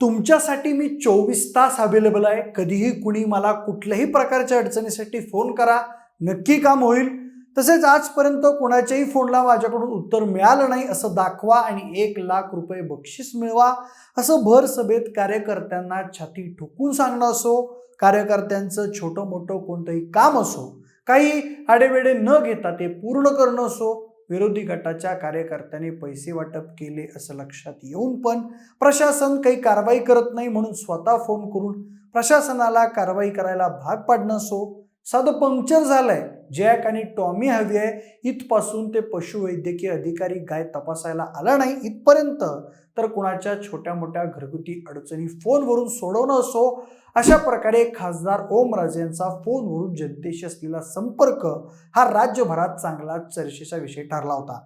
तुमच्यासाठी मी चोवीस तास अवेलेबल आहे. कधीही कुणी मला कुठल्याही प्रकारच्या अडचणीसाठी फोन करा. नक्की काम होईल. तसेच आजपर्यंत कोणाच्याही फोनला माझ्याकडून उत्तर मिळालं नाही असं दाखवा आणि एक लाख रुपये बक्षीस मिळवा असं भर सभेत कार्यकर्त्यांना छाती ठोकून सांगणं असो कार्यकर्त्यांचं छोटं मोठं कोणतंही काम असो काही आडेवेडे न घेता ते पूर्ण करणं असो विरोधी गटाच्या कार्यकर्त्यांनी पैसे वाटप केले असं लक्षात येऊन पण प्रशासन काही कारवाई करत नाही म्हणून स्वतः फोन करून प्रशासनाला कारवाई करायला भाग पाडणं असो साधं पंक्चर झालंय. जॅक आणि टॉमी हवी आहे. इथपासून ते पशुवैद्यकीय अधिकारी गाय तपासायला आला नाही इथपर्यंत. तर कुणाच्या छोट्या मोठ्या घरगुती अडचणी फोनवरून सोडवणं असो अशा प्रकारे खासदार ओमराजे यांचा फोनवरून जनतेशी असलेला संपर्क हा राज्यभरात चांगला चर्चेचा विषय ठरला होता.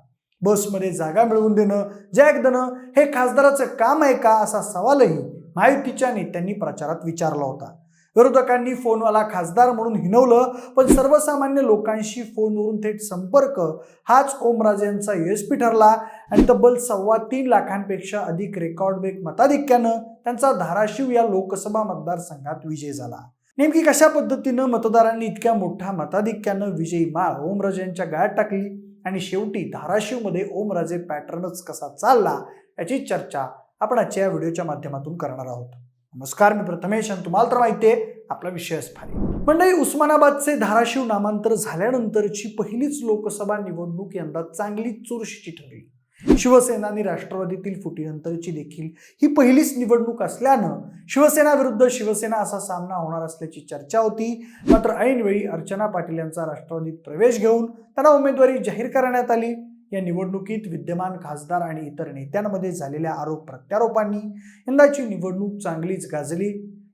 बसमध्ये जागा मिळवून देणं जॅक देणं हे खासदाराचं काम आहे का असा सवालही माहितीच्या नेत्यांनी प्रचारात विचारला होता. विरोधकांनी फोनवाला खासदार म्हणून हिनवलं पण सर्वसामान्य लोकांशी फोनवरून थेट संपर्क हाच ओमराजे यांचा यशस्वी ठरला. आणि तब्बल सव्वा तीन लाखांपेक्षा अधिक रेकॉर्ड ब्रेक मताधिक्यानं त्यांचा धाराशिव या लोकसभा मतदारसंघात विजय झाला. नेमकी कशा पद्धतीनं मतदारांनी इतक्या मोठ्या मताधिक्यानं विजयी माळ ओमराजेंच्या गाळ्यात टाकली? आणि शेवटी धाराशिवमध्ये ओमराजे पॅटर्नच कसा चालला? याची चर्चा आपण आजच्या या व्हिडिओच्या माध्यमातून करणार आहोत. नमस्कार मी प्रथमेश आणि तुम्हाला तर माहिती आहे आपला विषयच भारी. मंडळी उस्मानाबादचे धाराशिव नामांतर झाल्यानंतरची पहिलीच लोकसभा निवडणूक यंदा चांगली चुरशीची ठरली. शिवसेना आणि राष्ट्रवादीतील फुटीनंतरची देखील ही पहिलीच निवडणूक असल्यानं शिवसेना विरुद्ध शिवसेना असा सामना होणार असल्याची चर्चा होती. मात्र ऐनवेळी अर्चना पाटील यांचा राष्ट्रवादीत प्रवेश घेऊन त्यांना उमेदवारी जाहीर करण्यात आली. या निवडणुकीत विद्यमान खासदार आणि इतर नेत्यांमध्ये झालेल्या आरोप प्रत्यारोपांनी यंदाची निवडणूक चांगलीच गाजली.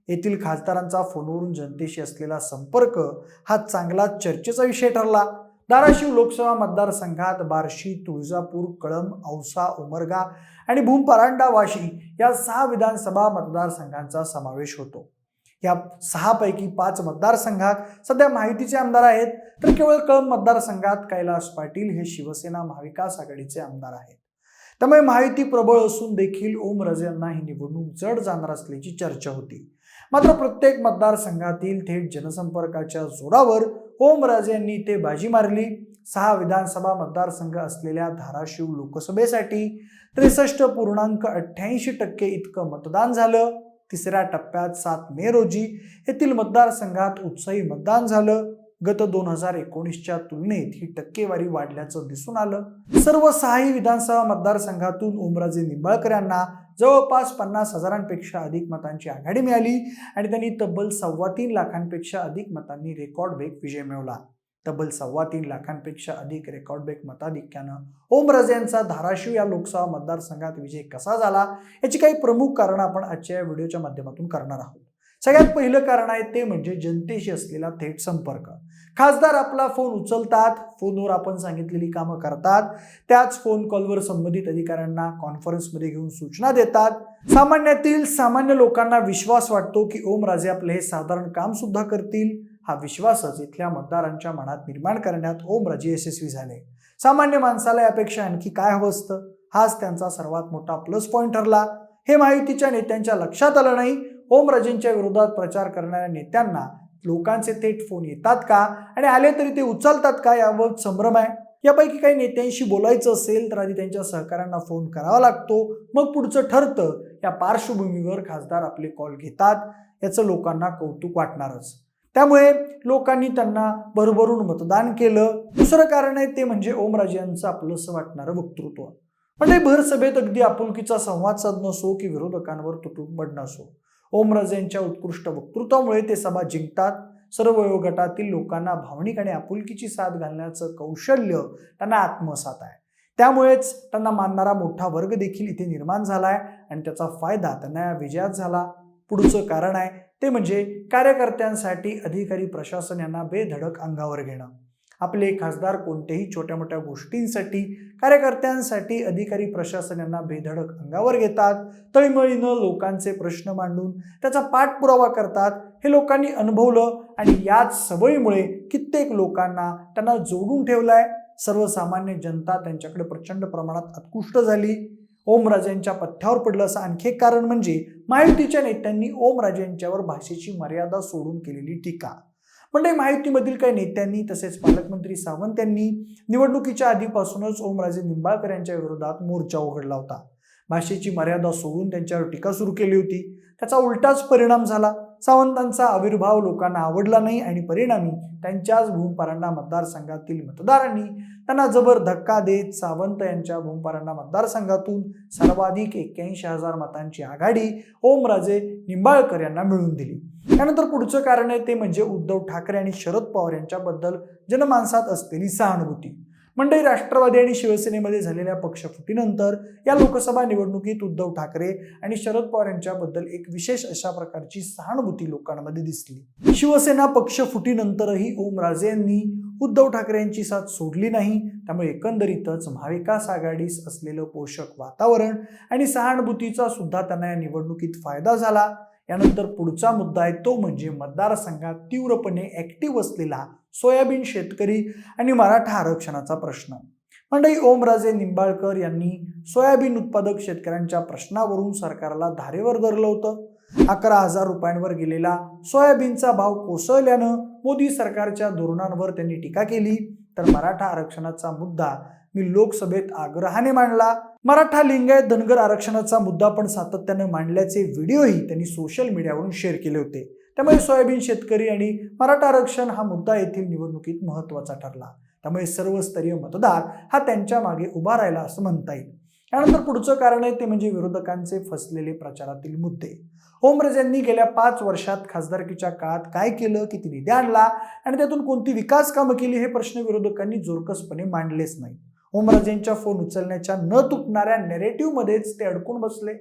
येथील खासदारांचा फोनवरून जनतेशी असलेला संपर्क हा चांगला चर्चेचा विषय ठरला. धाराशिव लोकसभा मतदारसंघात बार्शी तुळजापूर कळंब औसा उमरगा आणि भूम परांडा वाशी या सहा विधानसभा मतदारसंघांचा समावेश होतो. या सहापैकी पाच मतदारसंघात. सध्या माहितीचे आमदार आहेत तर केवळ कळम मतदारसंघात कैलास पाटील हे शिवसेना महाविकास आघाडीचे आमदार आहेत. त्यामुळे माहिती प्रबळ असून देखील ओमराजे यांना ही निवडणूक जड जाणार असल्याची चर्चा होती. मात्र प्रत्येक मतदारसंघातील थेट जनसंपर्काच्या जोरावर ओमराजे यांनी ते बाजी मारली. सहा विधानसभा मतदारसंघ असलेल्या धाराशिव लोकसभेसाठी त्रेसष्ट पूर्णांक अठ्ठ्याऐंशी टक्के इतकं मतदान झालं. तिसऱ्या टप्प्यात सात मे रोजी येथील मतदारसंघात उत्साही मतदान झालं. गत दोन हजार एकोणीसच्या तुलनेत ही टक्केवारी वाढल्याचं दिसून आलं. सर्व सहाही विधानसभा मतदारसंघातून ओमराजे निंबाळकर यांना जवळपास पन्नास हजारांपेक्षा अधिक मतांची आघाडी मिळाली आणि त्यांनी तब्बल सव्वा तीन लाखांपेक्षा अधिक मतांनी रेकॉर्ड ब्रेक विजय मिळवला. तब्बल सव्वा तीन लाखांपेक्षा अधिक रेकॉर्डबेक मताधिक्यानं. ओमराजे यांचा धाराशिव या लोकसभा मतदारसंघात विजय कसा झाला? याची काही प्रमुख कारणं आपण आजच्या या व्हिडिओच्या माध्यमातून करणार आहोत. सगळ्यात पहिलं कारण आहे ते म्हणजे जनतेशी असलेला थेट संपर्क. खासदार आपला फोन उचलतात फोनवर आपण सांगितलेली कामं करतात. त्याच फोन कॉलवर संबंधित अधिकाऱ्यांना कॉन्फरन्समध्ये घेऊन सूचना देतात. सामान्यातील सामान्य लोकांना विश्वास वाटतो की ओमराजे आपले हे साधारण काम सुद्धा करतील. हा विश्वासच इथल्या मतदारांच्या मनात निर्माण करण्यात ओमराजे यशस्वी झाले. सामान्य माणसाला यापेक्षा आणखी काय हवं असतं? हाच त्यांचा सर्वात मोठा प्लस पॉईंट ठरला हे माहितीच्या नेत्यांच्या लक्षात आलं नाही. ओमराजेंच्या विरोधात प्रचार करणाऱ्या नेत्यांना लोकांचे थेट फोन येतात का? आणि आले तरी ते उचलतात का यावर संभ्रम आहे? यापैकी काही नेत्यांशी बोलायचं असेल तर आधी त्यांच्या सहकाऱ्यांना फोन करावा लागतो. मग पुढचं ठरतं. या पार्श्वभूमीवर खासदार आपले कॉल घेतात. याचं लोकांना कौतुक वाटणारच. त्यामुळे लोकांनी त्यांना भरभरून मतदान केलं. दुसरं कारण आहे ते म्हणजे ओमराजे यांचं आपलंसं वाटणारं वक्तृत्व. म्हणजे भर सभेत अगदी आपुलकीचा संवाद साधणं असो की विरोधकांवर तुटून पडणं असो ओमराजे यांच्या उत्कृष्ट वक्तृत्वामुळे ते सभा जिंकतात. सर्व वयोगटातील लोकांना भावनिक आणि आपुलकीची साथ घालण्याचं कौशल्य त्यांना आत्मसात आहे. त्यामुळेच त्यांना मानणारा मोठा वर्ग देखील इथे निर्माण झाला आहे आणि त्याचा फायदा त्यांना या विजयात झाला. पुढचं कारण आहे ते म्हणजे कार्यकर्त्यांसाठी अधिकारी प्रशासन यांना बेधडक अंगावर घेणं. आपले खासदार कोणत्याही छोट्या मोठ्या गोष्टींसाठी कार्यकर्त्यांसाठी अधिकारी प्रशासन यांना बेधडक अंगावर घेतात तळमळीनं लोकांचे प्रश्न मांडून त्याचा पाठपुरावा करतात हे लोकांनी अनुभवलं आणि याच सवयीमुळे कित्येक लोकांना त्यांना जोडून ठेवलाय. सर्वसामान्य जनता त्यांच्याकडे प्रचंड प्रमाणात उत्कृष्ट झाली. ओमराजेंच्या पथ्यावर पडलं असं आणखी एक कारण म्हणजे महायुतीच्या नेत्यांनी ओमराजेंच्यावर भाषेची मर्यादा सोडून केलेली टीका. म्हणजे महायुतीमधील काही नेत्यांनी तसेच पालकमंत्री सावंत यांनी निवडणुकीच्या आधीपासूनच ओमराजे निंबाळकर यांच्या विरोधात मोर्चा उघडला होता. भाषेची मर्यादा सोडून त्यांच्यावर टीका सुरू केली होती. त्याचा उलटाच परिणाम झाला. सावंतांचा आविर्भाव लोकांना आवडला नाही आणि परिणामी त्यांच्याच भूमपरांडा मतदारसंघातील मतदारांनी त्यांना जबर धक्का देत सावंत यांच्या भूमपरांडा मतदारसंघातून सर्वाधिक एक्क्याऐंशी हजार मतांची आघाडी ओमराजे निंबाळकर यांना मिळवून दिली. त्यानंतर पुढचं कारण आहे ते म्हणजे उद्धव ठाकरे आणि शरद पवार यांच्याबद्दल जनमानसात असलेली सहानुभूती. मंडळी राष्ट्रवादी आणि शिवसेनेमध्ये झालेल्या पक्षफुटीनंतर या लोकसभा निवडणुकीत उद्धव ठाकरे आणि शरद पवार यांच्याबद्दल एक विशेष अशा प्रकारची सहानुभूती लोकांमध्ये दिसली. शिवसेना पक्षफुटीनंतरही ओमराजे यांनी उद्धव ठाकरे यांची साथ सोडली नाही त्यामुळे एकंदरीतच महाविकास आघाडीस असलेलं पोषक वातावरण आणि सहानुभूतीचा सुद्धा त्यांना या निवडणुकीत फायदा झाला. यानंतर पुढचा मुद्दा आहे तो म्हणजे मतदारसंघात तीव्रपणे ऍक्टिव्ह असलेला सोयाबीन शेतकरी आणि मराठा आरक्षणाचा प्रश्न. मंडई ओमराजे निंबाळकर यांनी सोयाबीन उत्पादक शेतकऱ्यांच्या प्रश्नावरून सरकारला धारेवर धरलं होतं. अकरा हजार रुपयांवर गेलेला सोयाबीनचा भाव कोसळल्यानं मोदी सरकारच्या धोरणांवर त्यांनी टीका केली. तर मराठा आरक्षणाचा मुद्दा मी लोकसभेत आग्रहाने मांडला. मराठा लिंगायत धनगर आरक्षणाचा मुद्दा पण सातत्याने मांडल्याचे व्हिडिओही त्यांनी सोशल मीडियावरून शेअर केले होते. त्यामुळे सोयाबीन शेतकरी आणि मराठा आरक्षण हा मुद्दा येथील निवडणुकीत महत्त्वाचा ठरला. त्यामुळे सर्वस्तरीय मतदार हा त्यांच्या मागे उभा राहिला असं म्हणता येईल. त्यानंतर पुढचं कारण आहे ते म्हणजे विरोधकांचे फसलेले प्रचारातील मुद्दे. ओमराज यांनी गेल्या पाच वर्षात खासदारकीच्या काळात काय केलं किती निधी आणला आणि त्यातून कोणती विकास कामं केली हे प्रश्न विरोधकांनी जोरकसपणे मांडलेच नाही ओमराजेंच्या फोन उचलण्याच्या न तुटणाऱ्या नेरेटिव्हमध्येच ते अडकून बसले.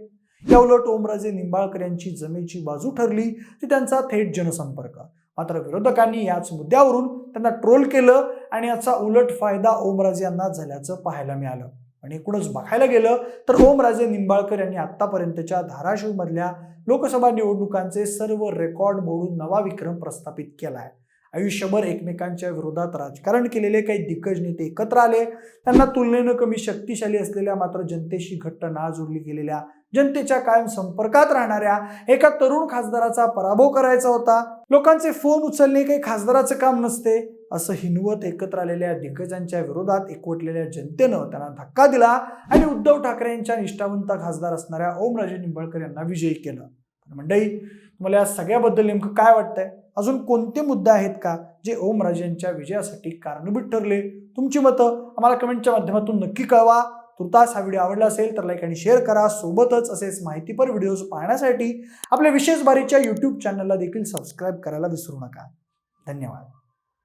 या उलट ओमराजे निंबाळकर यांची जमेची बाजू ठरली ती त्यांचा थेट जनसंपर्क. मात्र विरोधकांनी याच मुद्द्यावरून त्यांना ट्रोल केलं आणि याचा उलट फायदा ओमराजे यांना झाल्याचं पाहायला मिळालं. आणि एकूणच बघायला गेलं तर ओमराजे निंबाळकर यांनी आत्तापर्यंतच्या धाराशिवमधल्या लोकसभा निवडणुकांचे सर्व रेकॉर्ड मोडून नवा विक्रम प्रस्थापित केला आहे आयुष्यभर एकमेकांच्या विरोधात राजकारण केलेले काही दिग्गज नेते एकत्र आले. त्यांना तुलनेनं कमी शक्तिशाली असलेल्या मात्र जनतेशी घट्ट ना जोडली गेलेल्या जनतेच्या कायम संपर्कात राहणाऱ्या एका तरुण खासदाराचा पराभव करायचा होता. लोकांचे फोन उचलणे काही खासदाराचं काम नसते असं हिनवत एकत्र आलेल्या दिग्गजांच्या विरोधात एकवटलेल्या जनतेनं त्यांना धक्का दिला आणि उद्धव ठाकरे यांच्या निष्ठावंत खासदार असणाऱ्या ओमराजे निंबाळकर यांना विजयी केलं. मंडई तुम्हाला या सगळ्याबद्दल नेमकं काय वाटतंय? अजून कोणते मुद्दे आहेत का जे ओम राजेंच्या विजयासाठी कारणीभूत ठरले? तुमची मतं आम्हाला कमेंटच्या माध्यमातून नक्की कळवा. तुर्तास हा व्हिडिओ आवडला असेल तर लाईक आणि शेअर करा. सोबतच असेच माहितीपर व्हिडिओज पाहण्यासाठी आपल्या विशेष बारीच्या यूट्यूब चॅनलला देखील सबस्क्राईब करायला विसरू नका. धन्यवाद.